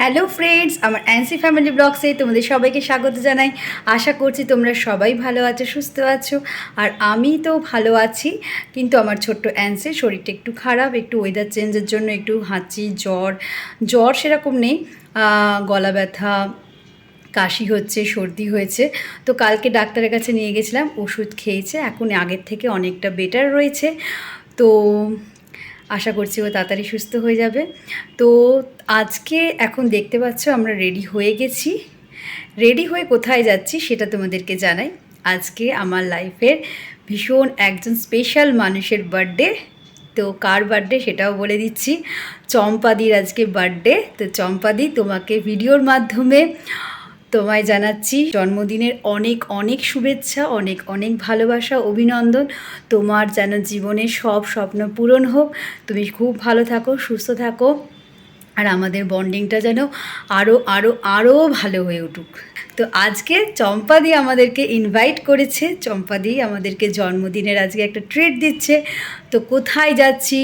Hello friends আমার অ্যান্সি family ব্লগসে তোমাদের সবাইকে স্বাগত জানাই। আশা করছি তোমরা সবাই ভালো আছো, সুস্থ আছো। আর আমি তো ভালো আছি, কিন্তু আমার ছোট্ট অ্যান্সির শরীরটা একটু খারাপ, একটু ওয়েদার চেঞ্জের জন্য একটু হাঁচি, জ্বর জ্বর সেরকম নেই। গলা ব্যথা, কাশি হচ্ছে, সর্দি হয়েছে। তো কালকে ডাক্তারের কাছে নিয়ে গেছিলাম, ওষুধ খেয়েছে। এখন আগের থেকে অনেকটা বেটার রয়েছে। তো আশা করছি ও তাড়াতাড়ি সুস্থ হয়ে যাবে। তো আজকে এখন দেখতে পাচ্ছ আমরা রেডি হয়ে গেছি। রেডি হয়ে কোথায় যাচ্ছি সেটা তোমাদেরকে জানাই। আজকে আমার লাইফের ভীষণ একজন স্পেশাল মানুষের বার্থডে। তো কার বার্থডে সেটাও বলে দিচ্ছি। চম্পাদির আজকে বার্থডে। তো চম্পাদি তোমাকে ভিডিওর মাধ্যমে তোমায় জানাচ্ছি জন্মদিনের অনেক অনেক শুভেচ্ছা, অনেক অনেক ভালোবাসা, অভিনন্দন। তোমার যেন জীবনে সব স্বপ্ন পূরণ হোক। তুমি খুব ভালো থাকো, সুস্থ থাকো। আর আমাদের বন্ডিংটা যেন আরও আরও আরও ভালো হয়ে উঠুক। তো আজকে চম্পাদি আমাদেরকে ইনভাইট করেছে। চম্পাদি আমাদেরকে জন্মদিনের আজকে একটা ট্রিট দিচ্ছে। তো কোথায় যাচ্ছি?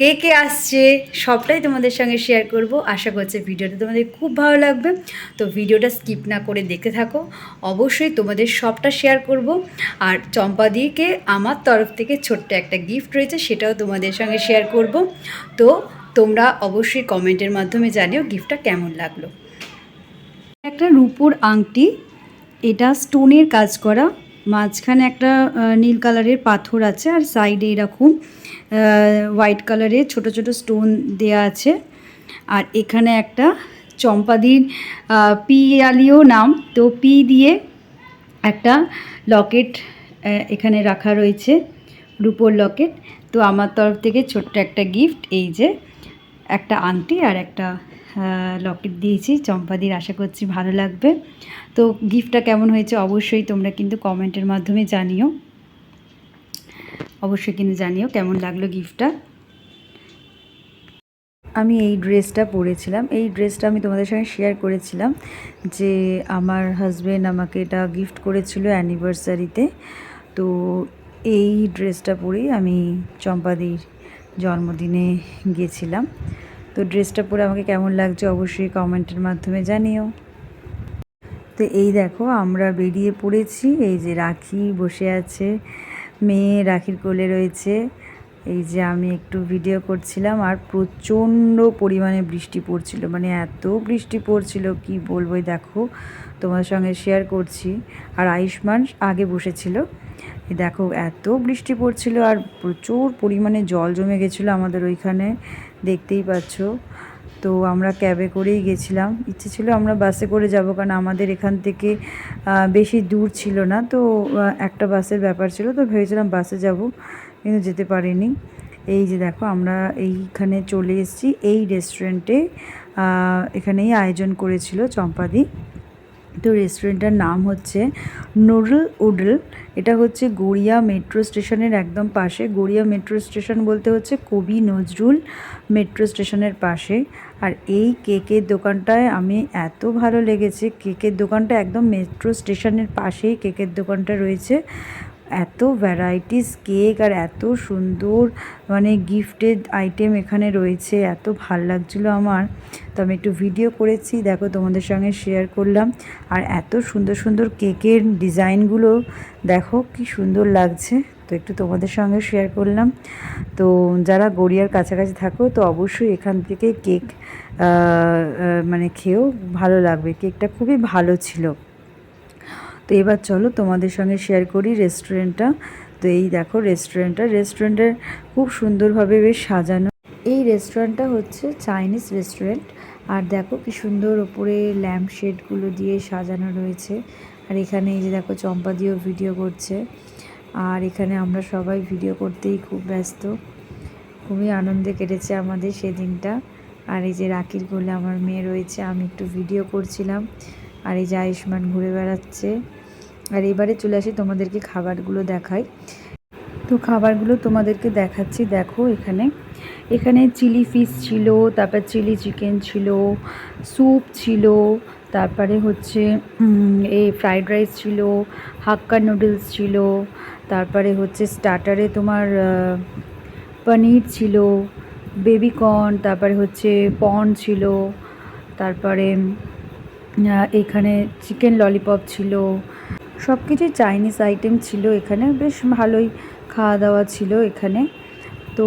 কে কে আসছে? সবটাই তোমাদের সঙ্গে শেয়ার করব। আশা করছি ভিডিওটা তোমাদের খুব ভালো লাগবে। তো ভিডিওটা স্কিপ না করে দেখতে থাকো। অবশ্যই তোমাদের সবটা শেয়ার করব। আর চম্পাদিকে আমার তরফ থেকে ছোট্ট একটা গিফট রয়েছে, সেটাও তোমাদের সঙ্গে শেয়ার করব। তো তোমরা অবশ্যই কমেন্টের মাধ্যমে জানিও গিফটটা কেমন লাগল। একটা রূপোর আংটি, এটা স্টোনের কাজ করা, মাঝখানে একটা নীল কালারের পাথর আছে আর সাইডে এরকম হোয়াইট কালারের ছোট ছোট স্টোন দেয়া আছে। আর এখানে একটা চম্পাদির পিয়ালিও নাম, তো পি দিয়ে একটা লকেট এখানে রাখা রয়েছে রূপোর লকেট। তো আমার তরফ থেকে ছোট্ট একটা গিফট, এই যে একটা আংটি আর একটা লকেট দিয়েছি। চম্পাদির, আশা করছি ভালো লাগবে। তো গিফটটা কেমন হয়েছে অবশ্যই তোমরা কিন্তু কমেন্টের মাধ্যমে জানিও। অবশ্যই কিন্তু জানিও কেমন লাগল গিফটটা। আমি এই ড্রেসটা পরেছিলাম। এই ড্রেসটা আমি তোমাদের সঙ্গে শেয়ার করেছিলাম যে আমার হাজব্যান্ড আমাকে এটা গিফট করেছিল অ্যানিভার্সারিতে তো এই ড্রেসটা পরেই আমি চম্পাদির জন্মদিনে গিয়েছিলাম। তো ড্রেসটা পরে আমাকে কেমন লাগছে অবশ্যই কমেন্টের মাধ্যমে জানিও। তো এই দেখো, আমরা বেরিয়ে পড়েছি। এই যে রাখি বসে আছে, মেয়ে রাখির কোলে রয়েছে। এই যে আমি একটু ভিডিও করছিলাম আর প্রচণ্ড পরিমাণে বৃষ্টি পড়ছিল মানে এত বৃষ্টি পড়ছিল কি বলব দেখো তোমার সঙ্গে শেয়ার করছি। আর আয়ুষ্মান আগে বসেছিল দেখো, এত বৃষ্টি পড়ছিল আর প্রচুর পরিমাণে জল জমে গেছিল আমাদের ওইখানে, দেখতেই পাচ্ছ। তো আমরা ক্যাবে করেই গেছিলাম। ইচ্ছে ছিল আমরা বাসে করে যাব কারণ আমাদের এখান থেকে বেশি দূর ছিল না। তো একটা বাসের ব্যাপার ছিল, তো ভেবেছিলাম বাসে যাব, কিন্তু যেতে পারিনি। এই যে দেখো, আমরা এইখানে চলে এসেছি। এই রেস্টুরেন্টে এখানেই আয়োজন করেছিল চম্পাদি। তো রেস্টুরেন্টটার নাম হচ্ছে নুডল উডল এটা হচ্ছে গড়িয়া মেট্রো স্টেশনের একদম পাশে। গড়িয়া মেট্রো স্টেশন বলতে হচ্ছে কবি নজরুল মেট্রো স্টেশনের পাশে। আর এই কেকের দোকানটায় আমি এত ভালো লেগেছে। কেকের দোকানটা একদম মেট্রো স্টেশনের পাশেই কেকের দোকানটা রয়েছে। এত ভ্যারাইটিস কেক আর এত সুন্দর মানে গিফটেড আইটেম এখানে রয়েছে, এত ভালো লাগছিল আমার। তো আমি একটু ভিডিও করেছি, দেখো তোমাদের সঙ্গে শেয়ার করলাম। আর এত সুন্দর সুন্দর কেকের ডিজাইনগুলো, দেখো কি সুন্দর লাগছে। তো একটু তোমাদের সঙ্গে শেয়ার করলাম। তো যারা গড়িয়ার কাছাকাছি থাকো, তো অবশ্যই এখান থেকে কেক মানে খেয়েও ভালো লাগবে। কেকটা খুবই ভালো ছিল। তো এবার চলো তোমাদের সঙ্গে শেয়ার করি রেস্টুরেন্টটা তো এই দেখো রেস্টুরেন্টটা রেস্টুরেন্টের খুব সুন্দরভাবে বেশ সাজানো। এই রেস্টুরেন্টটা হচ্ছে চাইনিজ রেস্টুরেন্ট আর দেখো কি সুন্দর ওপরে ল্যাম্প শেডগুলো দিয়ে সাজানো রয়েছে। আর এখানে এই যে দেখো চম্পা দিয়েও ভিডিও করছে। আর এখানে আমরা সবাই ভিডিও করতেই খুব ব্যস্ত। খুবই আনন্দে কেটেছে আমাদের সেদিনটা। আর এই যে রাখির কোলে আমার মেয়ে রয়েছে, আমি একটু ভিডিও করছিলাম। আর এই যে আয়ুষ্মান ঘুরে বেড়াচ্ছে। আর এবারে চলে আসি তোমাদেরকে খাবারগুলো দেখাই। তো খাবারগুলো তোমাদেরকে দেখাচ্ছি, দেখো এখানে। এখানে চিলি ফিশ ছিল, তারপর চিলি চিকেন ছিল, স্যুপ ছিল, তারপরে হচ্ছে এই ফ্রাইড রাইস ছিল, হাক্কা নুডলস ছিল, তারপরে হচ্ছে স্টার্টারে তোমার পনির ছিল, বেবিকর্ন, তারপরে হচ্ছে পর্ন ছিল, তারপরে এখানে চিকেন ললিপপ ছিল সব কিছুই চাইনিজ আইটেম ছিল এখানে, বেশ ভালোই খাওয়া দাওয়া ছিল এখানে। তো,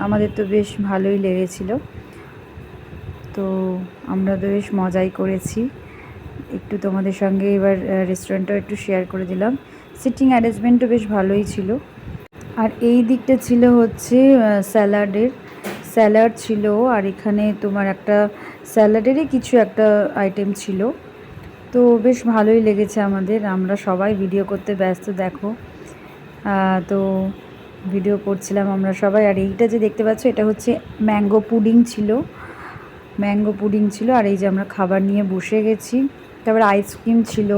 আমাদের তো বেশ ভালোই লেগেছিল। তো, আমরা তো বেশ মজাই করেছি। একটু তোমাদের সঙ্গে এবার রেস্টুরেন্টটাও একটু শেয়ার করে দিলাম। সিটিং অ্যারেঞ্জমেন্টও বেশ ভালোই ছিল। আর এই দিকটা ছিল হচ্ছে স্যালাডের স্যালাড ছিল, আর এখানে তোমার একটা স্যালাডেরই কিছু একটা আইটেম ছিল। তো বেশ ভালোই লেগেছে আমাদের। আমরা সবাই ভিডিও করতে ব্যস্ত, দেখো। তো ভিডিও করছিলাম আমরা সবাই। আর এইটা যে দেখতে পাচ্ছ, এটা হচ্ছে ম্যাঙ্গো পুডিং ছিল। ম্যাঙ্গো পুডিং ছিল। আর এই যে আমরা খাবার নিয়ে বসে গেছি। তারপর আইসক্রিম ছিল।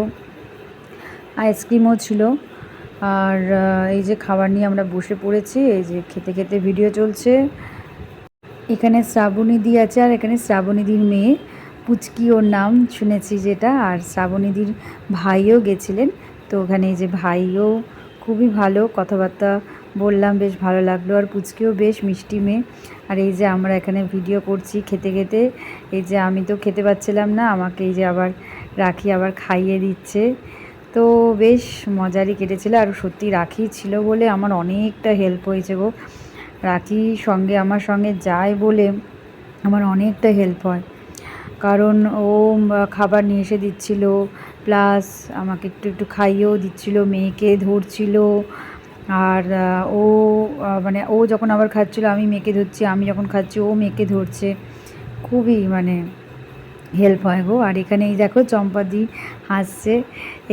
আইসক্রিমও ছিল। আর এই যে খাবার নিয়ে আমরা বসে পড়েছি। এই যে খেতে খেতে ভিডিও চলছে। এখানে শ্রাবণীদি আছে আর এখানে শ্রাবণীদির মেয়ে। পুচকি ওর নাম শুনেছি যেটা, আর শ্রাবণীদির ভাইও গেছিলেন। তো ওখানে যে ভাইও খুবই ভালো, কথাবার্তা বললাম, বেশ ভালো লাগল। আর পুচকিও বেশ মিষ্টি মেয়ে। আর এই যে আমরা এখানে ভিডিও করছি খেতে খেতে, এই যে আমি তো খেতে পাচ্ছিলাম না, আমাকে এই যে আবার রাখি আবার খাইয়ে দিচ্ছে। তো বেশ মজারই কেটেছিল, আর সত্যি রাখি ছিল বলে আমার অনেকটা হেল্প হয়েছে গো। রাখি সঙ্গে, আমার সঙ্গে যায় বলে আমার অনেকটা হেল্প হয়। কারণ ও খাবার নিয়ে এসে দিচ্ছিল প্লাস আমাকে একটু একটু খাইয়েও দিচ্ছিল, মেয়েকে ধরছিল। আর ও মানে ও যখন আবার খাচ্ছিল, আমি মেয়েকে ধরছি, আমি যখন খাচ্ছি, ও মেয়েকে ধরছে। খুবই মানে হেল্প হয় গো। আর এখানে এই দেখো, চম্পাদি হাসছে।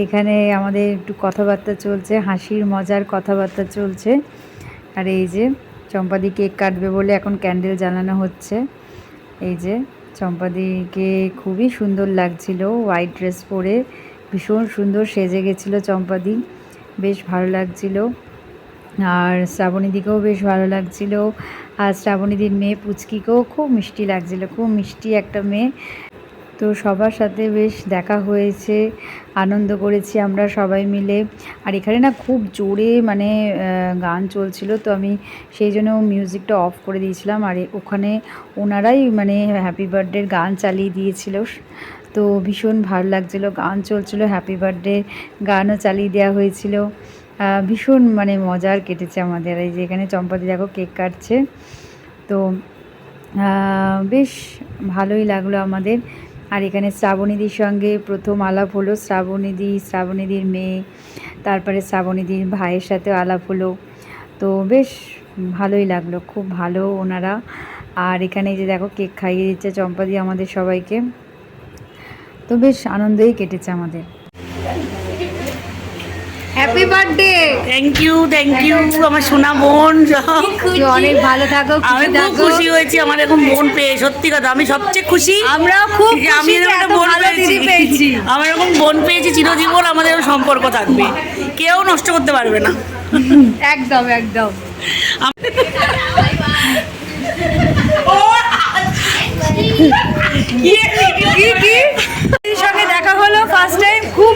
এখানে আমাদের একটু কথাবার্তা চলছে, হাসির, মজার কথাবার্তা চলছে। আর এই যে চম্পাদি কেক কাটবে বলে এখন ক্যান্ডেল জ্বালানো হচ্ছে। এই যে চম্পাদিকে খুবই সুন্দর লাগছিল, হোয়াইট ড্রেস পরে ভীষণ সুন্দর সেজে গেছিল চম্পাদি, বেশ ভালো লাগছিল। আর শ্রাবণীদিকেও বেশ ভালো লাগছিল। আর শ্রাবণীদির মেয়ে পুচকিকেও খুব মিষ্টি লাগছিল, খুব মিষ্টি একটা মেয়ে। তো সবার সাথে বেশ দেখা হয়েছে, আনন্দ করেছি আমরা সবাই মিলে। আর এখানে না খুব জোরে মানে গান চলছিল, তো আমি সেই জন্য মিউজিকটা অফ করে দিয়েছিলাম। আর ওখানে ওনারাই মানে হ্যাপি বার্থডের গান চালিয়ে দিয়েছিল। তো ভীষণ ভালো লাগছিল, গান চলছিল হ্যাপি বার্থডে গানও চালিয়ে দেওয়া হয়েছিল। ভীষণ মানে মজার কেটেছে আমাদের। এই যে এখানে চম্পাদি দেখো কেক কাটছে। তো বেশ ভালোই লাগল আমাদের। আর এখানে শ্রাবণীদির সঙ্গে প্রথম আলাপ হলো। শ্রাবণীদি শ্রাবণীদির মেয়ে, তারপরে শ্রাবণীদির ভাইয়ের সাথে আলাপ হলো। তো বেশ ভালোই লাগল, খুব ভালো ওনারা। আর এখানে যে দেখো, কেক খাইয়ে দিচ্ছে চম্পাদি আমাদের সবাইকে। তো বেশ আনন্দই কেটেছে আমাদের। Happy birthday thank you thank you আমার সোনা বোন। অনেক ভালো থাকো আমি খুব খুশি হয়েছি আমার এখন বোন পেয়ে সত্যি কথা আমি সবচেয়ে খুশি। আমরাও খুব আমি এরকম বোন পেয়েছি। আমার এরকম বোন পেয়েছি চিরজীবন আমাদের সম্পর্ক থাকবে। কেউ নষ্ট করতে পারবে না। একদম একদম। কি কি?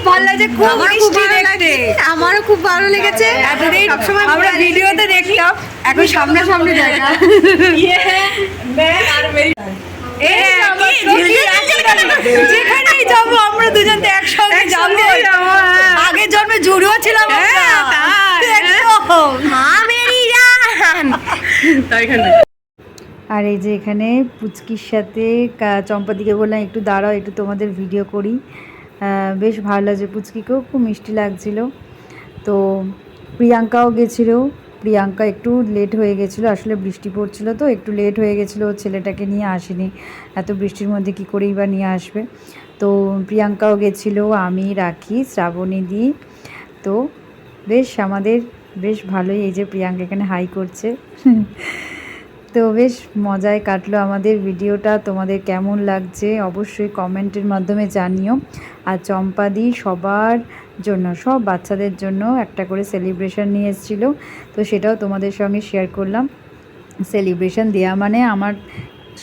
ভালো লাগছে খুব মিষ্টি দেখতে। আমারও খুব ভালো লেগেছে। এতদিন আমরা ভিডিওতে দেখতাম এখন সামনাসামনি দেখা। এই যে আমার সখী, যেখানেই যাব আমরা দুজন তো একসঙ্গে যাব। আগের জন্মে জুড়েও ছিলাম একদম। আর এই যে এখানে পুচকির সাথে চম্পাদিকে বললাম একটু দাঁড়াও একটু তোমাদের ভিডিও করি। বেশ ভালো লাগছে। পুচকিকেও খুব মিষ্টি লাগছিল। তো প্রিয়াঙ্কাও গেছিল। প্রিয়াঙ্কা একটু লেট হয়ে গেছিল, আসলে বৃষ্টি পড়ছিল তো, একটু লেট হয়ে গেছিল, ছেলেটাকে নিয়ে আসেনি। এত বৃষ্টির মধ্যে কী করেই বা নিয়ে আসবে? তো প্রিয়াঙ্কাও গেছিল, আমি, রাখি, শ্রাবণী দি। তো বেশ আমাদের, বেশ ভালোই এই যে প্রিয়াঙ্কা এখানে হাই করছে। তো বেশ মজায় কাটলো আমাদের ভিডিওটা। তোমাদের কেমন লাগছে অবশ্যই কমেন্টের মাধ্যমে জানিও। আর চম্পাদি সবার জন্য, সব বাচ্চাদের জন্য একটা করে সেলিব্রেশন নিয়ে এসেছিল। তো সেটাও তোমাদের সঙ্গে শেয়ার করলাম। সেলিব্রেশন দেওয়া মানে আমার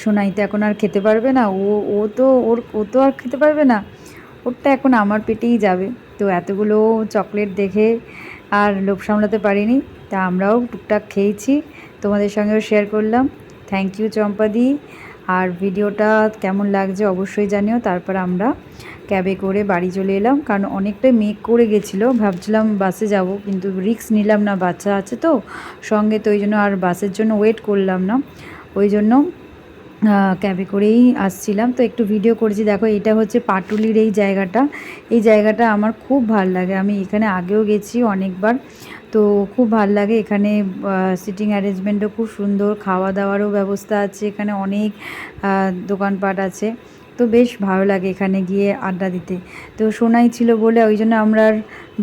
সোনাইতে এখন আর খেতে পারবে না। ও ও তো, ওর, ও তো আর খেতে পারবে না। ওরটা এখন আমার পেটেই যাবে। তো এতগুলো চকলেট দেখে আর লোভ সামলাতে পারিনি। তা আমরাও টুকটাক খেয়েছি। তোমাদের সঙ্গেও শেয়ার করলাম। Thank you চম্পাদি। আর ভিডিওটা কেমন লাগছে অবশ্যই জানিও। তারপর আমরা ক্যাবে করে বাড়ি চলে এলাম। কারণ অনেকটাই মেঘ করে গেছিল। ভাবছিলাম বাসে যাব, কিন্তু রিক্স নিলাম না, বাচ্চা আছে তো। সঙ্গে তো ওই জন্য আর বাসের জন্য ওয়েট করলাম না। ওই জন্য ক্যাবে করেই আসছিলাম। তো একটু ভিডিও করেছি। দেখো, এটা হচ্ছে পাটুলির এই জায়গাটা। এই জায়গাটা আমার খুব ভালো লাগে। আমি এখানে আগেও গেছি অনেকবার। তো খুব ভালো লাগে এখানে সিটিং অ্যারেঞ্জমেন্টও খুব সুন্দর। খাওয়া দাওয়ারও ব্যবস্থা আছে। এখানে অনেক দোকানপাট আছে। তো বেশ ভালো লাগে এখানে গিয়ে আড্ডা দিতে। তো সোনাই ছিল বলে ওই জন্য আমরা আর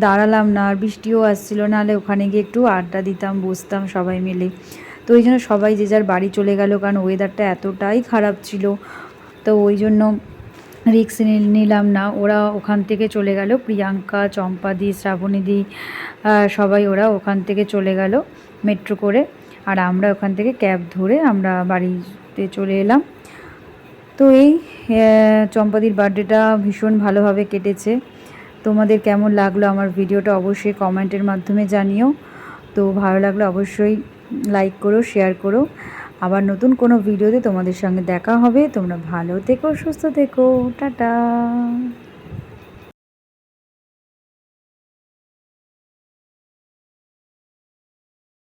দাঁড়ালাম না। আর বৃষ্টিও আসছিল। নাহলে ওখানে গিয়ে একটু আড্ডা দিতাম, বসতাম সবাই মিলে। তো ওই জন্য সবাই যে যার বাড়ি চলে গেল, কারণ ওয়েদারটা এতটাই খারাপ ছিল। তো ওই জন্য রিক্স নিলাম না। ওরা ওখান থেকে চলে গেল, প্রিয়াঙ্কা, চম্পাদি, শ্রাবণীদি সবাই ওরা ওখান থেকে চলে গেল মেট্রো করে। আর আমরা ওখান থেকে ক্যাব ধরে আমরা বাড়িতে চলে এলাম। তো এই চম্পাদির বার্থডেটা ভীষণ ভালোভাবে কেটেছে। তোমাদের কেমন লাগল আমার ভিডিওটা অবশ্যই কমেন্টের মাধ্যমে জানিও। তো ভালো লাগলে অবশ্যই লাইক করো শেয়ার করো। আবার নতুন কোনো ভিডিওতে তোমাদের সঙ্গে দেখা হবে। তোমরা ভালো থেকো, সুস্থ থেকো। টাটা।